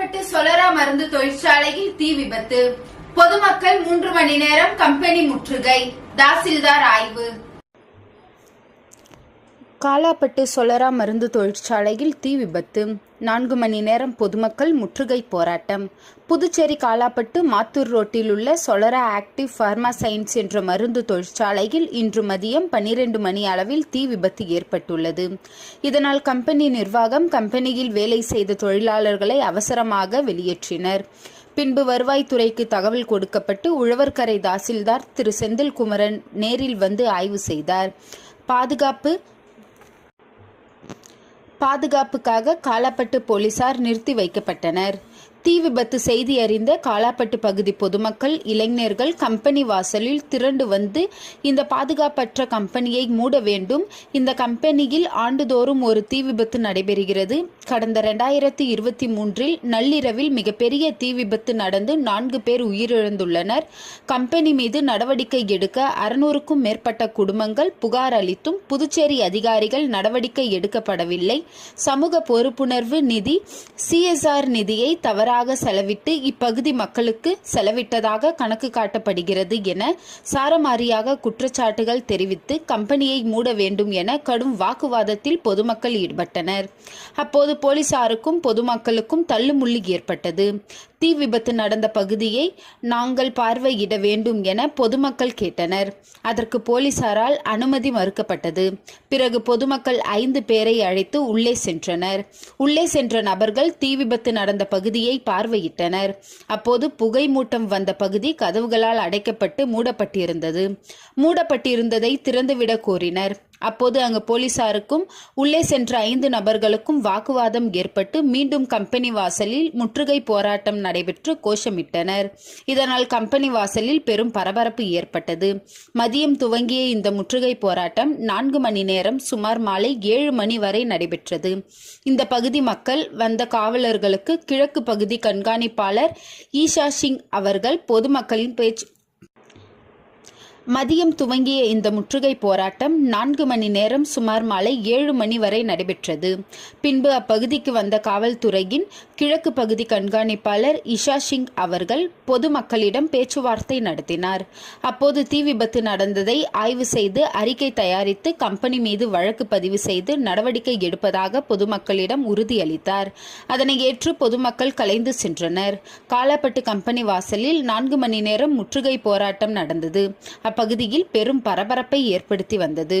காலாப்பட்டு சொலரா மருந்து தொழிற்சாலையில் தீ விபத்து. பொதுமக்கள் மூன்று மணி நேரம் கம்பெனி முற்றுகை. தாசில்தார் ஆய்வு. காலாப்பட்டு சொலரா மருந்து தொழிற்சாலையில் தீ விபத்து. நான்கு மணி நேரம் பொதுமக்கள் முற்றுகை போராட்டம். புதுச்சேரி காலாப்பட்டு மாத்தூர் ரோட்டில் உள்ள சொலரா ஆக்டிவ் ஃபார்மா சயின்ஸ் என்ற மருந்து தொழிற்சாலையில் இன்று மதியம் பன்னிரண்டு மணி அளவில் தீ விபத்து ஏற்பட்டுள்ளது. இதனால் கம்பெனி நிர்வாகம் கம்பெனியில் வேலை செய்த தொழிலாளர்களை அவசரமாக வெளியேற்றினர். பின்பு வருவாய்த்துறைக்கு தகவல் கொடுக்கப்பட்டு உழவர்கரை தாசில்தார் திரு செந்தில்குமரன் நேரில் வந்து ஆய்வு செய்தார். பாதுகாப்பு பாதுகாப்புக்காக காலாப்பட்டு போலீசார் நிறுத்தி வைக்கப்பட்டனர். தீ விபத்து செய்தி அறிந்த காலாப்பட்டு பகுதி பொதுமக்கள் இளைஞர்கள் கம்பெனி வாசலில் திரண்டு வந்து இந்த பாதுகாப்பற்ற கம்பெனியை மூட வேண்டும். இந்த கம்பெனியில் ஆண்டுதோறும் ஒரு தீ விபத்து நடைபெறுகிறது. கடந்த ரெண்டாயிரத்தி இருபத்தி மூன்றில் நள்ளிரவில் மிகப்பெரிய தீ விபத்து நடந்து நான்கு பேர் உயிரிழந்துள்ளனர். கம்பெனி மீது நடவடிக்கை எடுக்க அறுநூறுக்கும் மேற்பட்ட குடும்பங்கள் புகார் அளித்தும் புதுச்சேரி அதிகாரிகள் நடவடிக்கை எடுக்கப்படவில்லை. சமூக பொறுப்புணர்வு நிதி சிஎஸ்ஆர் நிதியை தவற தவறாக செலவிட்டு இப்பகுதி மக்களுக்கு செலவிட்டதாக கணக்கு காட்டப்படுகிறது என சாரமாரியாக குற்றச்சாட்டுகள் தெரிவித்து கம்பெனியை மூட வேண்டும் என கடும் வாக்குவாதத்தில் பொதுமக்கள் ஈடுபட்டனர். அப்போது போலீசாருக்கும் பொதுமக்களுக்கும் தள்ளுமுள்ளு ஏற்பட்டது. தீ விபத்து நடந்த பகுதியை நாங்கள் பார்வையிட வேண்டும் என பொதுமக்கள் கேட்டனர். அதற்கு போலீசாரால் அனுமதி மறுக்கப்பட்டது. பிறகு பொதுமக்கள் ஐந்து பேரை அழைத்து உள்ளே சென்றனர். உள்ளே சென்ற நபர்கள் தீ விபத்து நடந்த பகுதியை பார்வையிட்டனர். அப்போது புகை மூட்டம் வந்த பகுதி கதவுகளால் அடைக்கப்பட்டு மூடப்பட்டிருந்தது. மூடப்பட்டிருந்ததை திறந்துவிட கோரினர். அப்போது அங்கு போலீசாருக்கும் உள்ளே சென்ற ஐந்து நபர்களுக்கும் வாக்குவாதம் ஏற்பட்டு மீண்டும் கம்பெனி வாசலில் முற்றுகை போராட்டம் நடைபெற்று கோஷமிட்டனர். இதனால் கம்பெனி வாசலில் பெரும் பரபரப்பு ஏற்பட்டது. மதியம் துவங்கிய இந்த முற்றுகை போராட்டம் நான்கு மணி நேரம் சுமார் மாலை ஏழு மணி வரை நடைபெற்றது. இந்த பகுதி மக்கள் வந்த காவலர்களுக்கு கிழக்கு பகுதி கண்காணிப்பாளர் ஈஷா சிங் அவர்கள் பொதுமக்களின் பேச்சு மதியம் துவங்கிய இந்த முற்றுகை போராட்டம் நான்கு மணி நேரம் சுமார் மாலை ஏழு மணி வரை நடைபெற்றது. பின்பு அப்பகுதிக்கு வந்த காவல்துறையின் கிழக்கு பகுதி கண்காணிப்பாளர் இஷா சிங் அவர்கள் பொதுமக்களிடம் பேச்சுவார்த்தை நடத்தினார். அப்போது தீ விபத்து நடந்ததை ஆய்வு செய்து அறிக்கை தயாரித்து கம்பெனி மீது வழக்கு பதிவு செய்து நடவடிக்கை எடுப்பதாக பொதுமக்களிடம் உறுதியளித்தார். அதனை ஏற்று பொதுமக்கள் கலைந்து சென்றனர். காலாப்பட்டு கம்பெனி வாசலில் நான்கு மணி நேரம் முற்றுகை போராட்டம் நடந்தது. அப்பகுதியில் பெரும் பரபரப்பை ஏற்படுத்தி வந்தது.